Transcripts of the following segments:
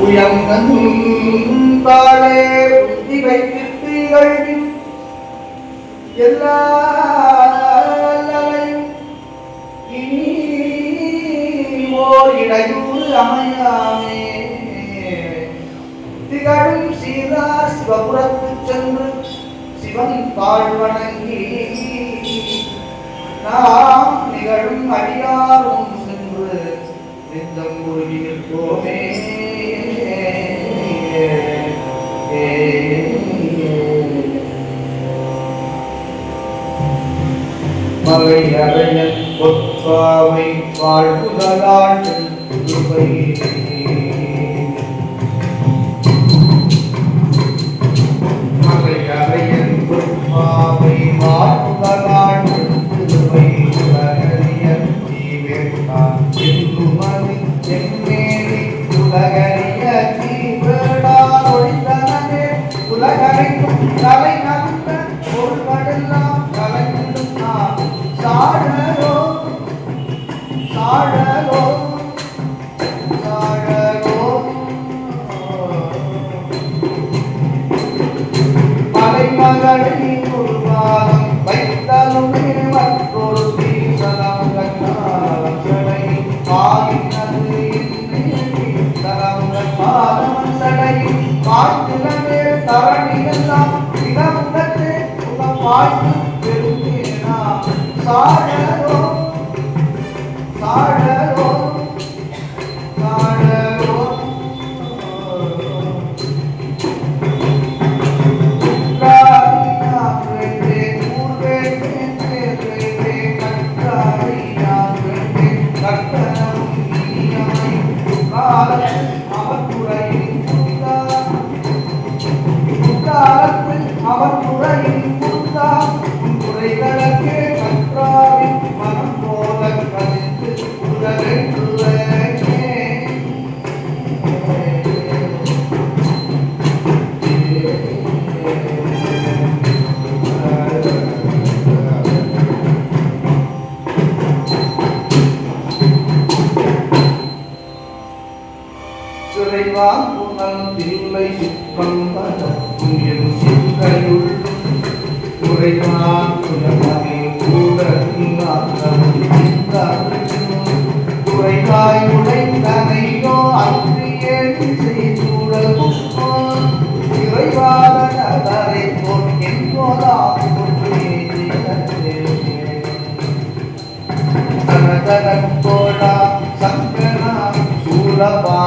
உயர்ந்ததும் முன்பாலே புத்தி வைத்திருப்பீர்கள் எல்லா இடையூறு அமையாமே திகழும் சீரா சிவபுரத்து சென்று சிவன் பாழ் வணங்கி நாம் நிகழும் அடியாரும் சென்று நெஞ்சம் உருகி நிற்போமே மலை அரண் வாழ்வுதலாட்டும் ஆற்றிலே தரணியெல்லாம் இடம் உதட்டு உதவாய்க்கு शङ्करं कोला शङ्करं शूलपा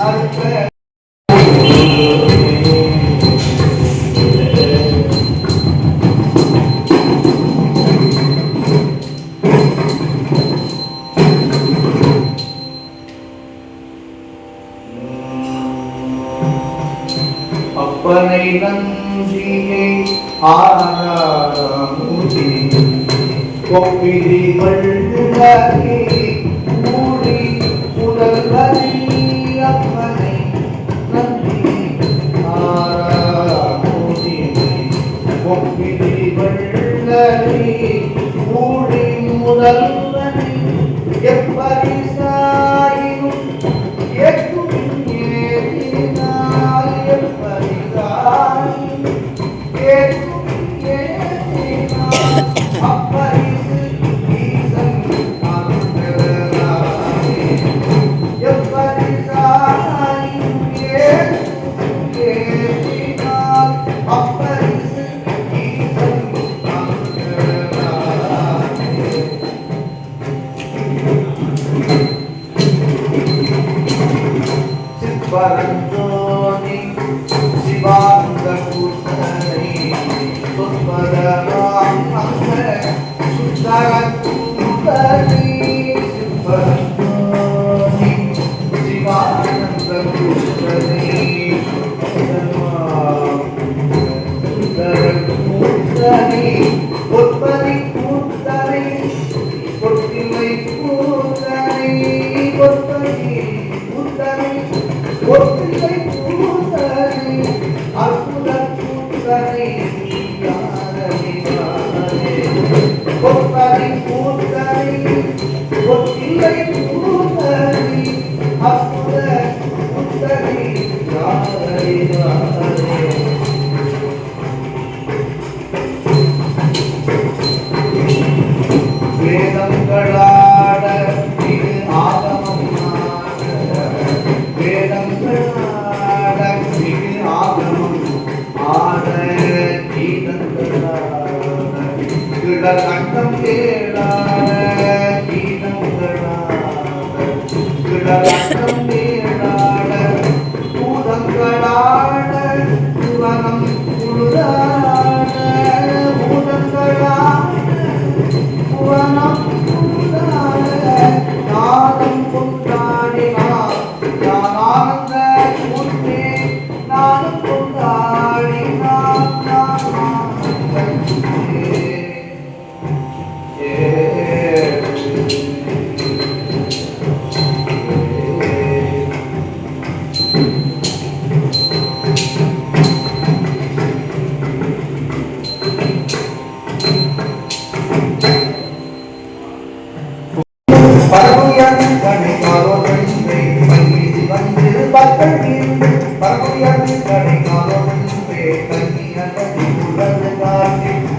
अर्पण அப்பனை நன்றியை ஆராரமுதி கொப்பிதிகள் உள்ளாகி கூடி உடல் வரை அப்பனை நன்றி ஆராடி வெள்ளி கூடி முதல்வனை எப்படி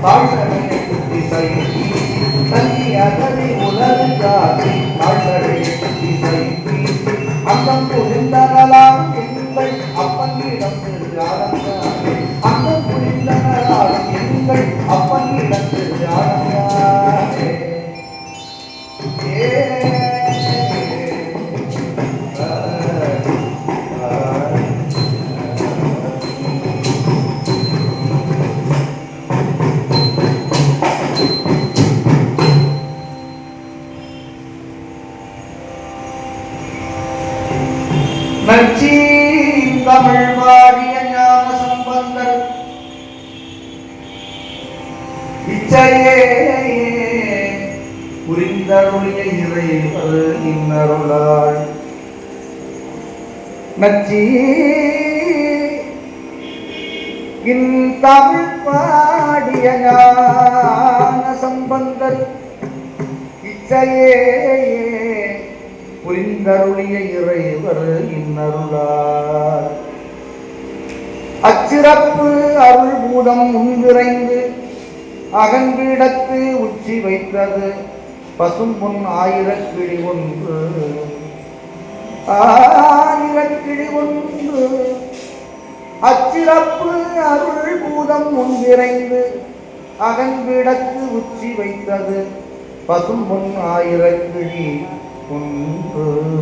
Basta também pensar em இச்சையே. புரிந்தருளிய இறைவர் இன்னருளாள் நச்சி. தமிழ் பாடிய ஞான சம்பந்தர். இச்சையே. புரிந்தருளிய இறைவர் இன்னருளார் அச்சிறப்பு அருள் பூதம் முன்விரைந்து அகன்றிடத்து உச்சி வைத்தது. பசும் பொன் ஆயிரக்கிழி ஒன்று. ஆயிரக்கிழி ஒன்று. அச்சிறப்பு அருள் பூதம் முன்விரைந்து அகன்றிடத்து உச்சி வைத்தது. பசும் பொன் ஆயிரக்கிழி ஒன்று.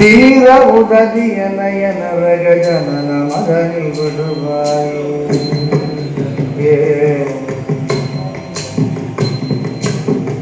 தீர உதவிய நயன ரக ஜனன மகனில் விடுவாய்.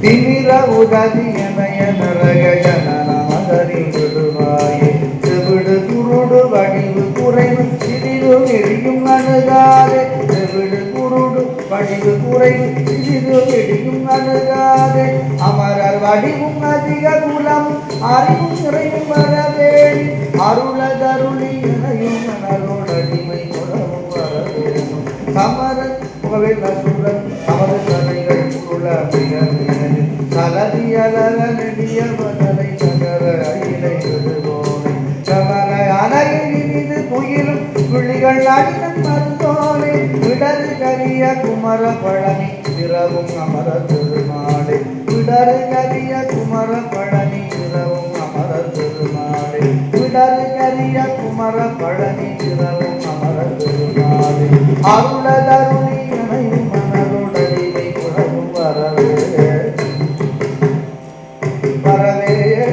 தீர உதவிய நயன ரக ஜனன மகனில் விடுவாய். செவிடு குருடு வடிவு குறைவு சிறிது எரியும் அணுகாதே செவிடு குருடு வடிவு குறைவு சிறிது எரியும் அணுகாதே. அமரர் வடிவும் அதிக குலம் அறிவும் நிறையும் வரவேணி அருளதருளி இணையும் மனரோடடிமை உறவும் வரவேணும் சமர புகழில் அசுரன் அவரது கதைகள் உருள மிக மிகது அலர நெடிய திங்கள் அடினம் மருந்தோனே விடரு கரிய குமர பழனி இரவும் அமர திருமாலை விடரு கரிய குமர பழனி இரவும் அமர திருமாலை விடரு கரிய குமர பழனி இரவும் அமர திருமாலை அருளதருணி அணையும் மனதுடலினை உணரும் வரவே. வரவே.